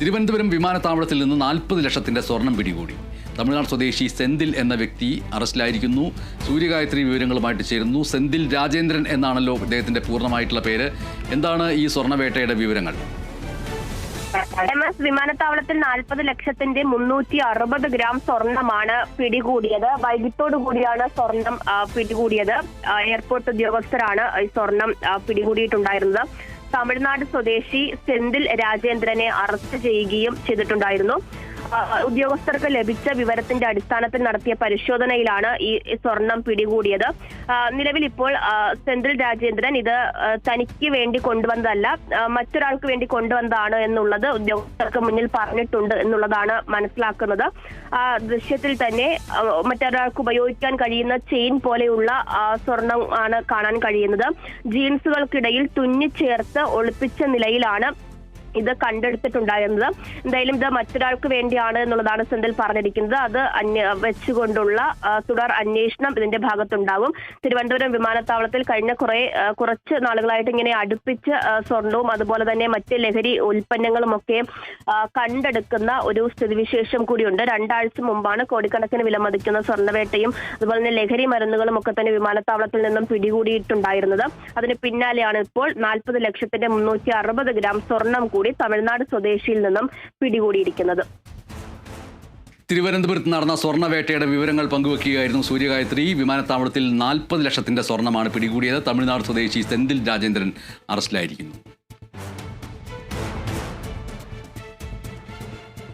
തിരുവനന്തപുരം വിമാനത്താവളത്തിൽ നിന്ന് നാൽപ്പത് ലക്ഷത്തിന്റെ സ്വർണം പിടികൂടി. തമിഴ്നാട് സ്വദേശി സെന്തിൽ എന്ന വ്യക്തി അറസ്റ്റിലായിരിക്കുന്നു. സൂര്യഗായത്രി വിവരങ്ങളുമായിട്ട് ചേരുന്നു. സെന്തിൽ രാജേന്ദ്രൻ എന്നാണല്ലോ അദ്ദേഹത്തിന്റെ പൂർണമായിട്ടുള്ള പേര്. എന്താണ് ഈ സ്വർണവേട്ടയുടെ വിവരങ്ങൾ? എം എസ് വിമാനത്താവളത്തിൽ നാൽപ്പത് ലക്ഷത്തിന്റെ മുന്നൂറ്റി അറുപത് ഗ്രാം സ്വർണമാണ് പിടികൂടിയത്. വൈകിട്ടോടു കൂടിയാണ് സ്വർണം പിടികൂടിയത്. എയർപോർട്ട് ഉദ്യോഗസ്ഥരാണ് ഈ സ്വർണം പിടികൂടിയിട്ടുണ്ടായിരുന്നത്. തമിഴ്നാട് സ്വദേശി സെന്തിൽ രാജേന്ദ്രനെ അറസ്റ്റ് ചെയ്യുകയും ചെയ്തിട്ടുണ്ടായിരുന്നു. ഉദ്യോഗസ്ഥർക്ക് ലഭിച്ച വിവരത്തിന്റെ അടിസ്ഥാനത്തിൽ നടത്തിയ പരിശോധനയിലാണ് ഈ സ്വർണം പിടികൂടിയത്. നിലവിൽ ഇപ്പോൾ സെന്തിൽ രാജേന്ദ്രൻ ഇത് തനിക്ക് വേണ്ടി കൊണ്ടുവന്നതല്ല മറ്റൊരാൾക്ക് വേണ്ടി കൊണ്ടുവന്നതാണ് എന്നുള്ളത് ഉദ്യോഗസ്ഥർക്ക് മുന്നിൽ പറഞ്ഞിട്ടുണ്ട് എന്നുള്ളതാണ് മനസ്സിലാക്കുന്നത്. ആ ദൃശ്യത്തിൽ തന്നെ മറ്റൊരാൾക്ക് ഉപയോഗിക്കാൻ കഴിയുന്ന ചെയിൻ പോലെയുള്ള സ്വർണം ആണ് കാണാൻ കഴിയുന്നത്. ജീൻസുകൾക്കിടയിൽ തുന്നിച്ചേർത്ത് ഒളിപ്പിച്ച നിലയിലാണ് ഇത് കണ്ടെടുത്തിട്ടുണ്ടായിരുന്നത്. എന്തായാലും ഇത് മറ്റൊരാൾക്ക് വേണ്ടിയാണ് എന്നുള്ളതാണ് സെന്തിൽ പറഞ്ഞിരിക്കുന്നത്. അത് വെച്ചുകൊണ്ടുള്ള തുടർ അന്വേഷണം ഇതിന്റെ ഭാഗത്തുണ്ടാകും. തിരുവനന്തപുരം വിമാനത്താവളത്തിൽ കഴിഞ്ഞ കുറെ കുറച്ച് നാളുകളായിട്ട് ഇങ്ങനെ അടുപ്പിച്ച് സ്വർണവും അതുപോലെ തന്നെ മറ്റ് ലഹരി ഉൽപ്പന്നങ്ങളും ഒക്കെ കണ്ടെടുക്കുന്ന ഒരു സ്ഥിതിവിശേഷം കൂടിയുണ്ട്. രണ്ടാഴ്ച മുമ്പാണ് കോടിക്കണക്കിന് വിലമതിക്കുന്ന സ്വർണവേട്ടയും അതുപോലെ തന്നെ ലഹരി മരുന്നുകളും ഒക്കെ തന്നെ വിമാനത്താവളത്തിൽ നിന്നും പിടികൂടിയിട്ടുണ്ടായിരുന്നത്. അതിന് പിന്നാലെയാണ് ഇപ്പോൾ നാൽപ്പത് ലക്ഷത്തിന്റെ മുന്നൂറ്റി അറുപത് ഗ്രാം സ്വർണം കൂടി തമിഴ്നാട് സ്വദേശിയിൽ നിന്നും പിടികൂടിയിരിക്കുന്നത്. തിരുവനന്തപുരത്ത് നടന്ന സ്വർണവേട്ടയുടെ വിവരങ്ങൾ പങ്കുവെക്കുകയായിരുന്നു സൂര്യഗായത്രി. വിമാനത്താവളത്തിൽ നാൽപ്പത് ലക്ഷത്തിന്റെ സ്വർണമാണ് പിടികൂടിയത്. തമിഴ്നാട് സ്വദേശി സെന്തിൽ രാജേന്ദ്രൻ അറസ്റ്റിലായിരിക്കുന്നു.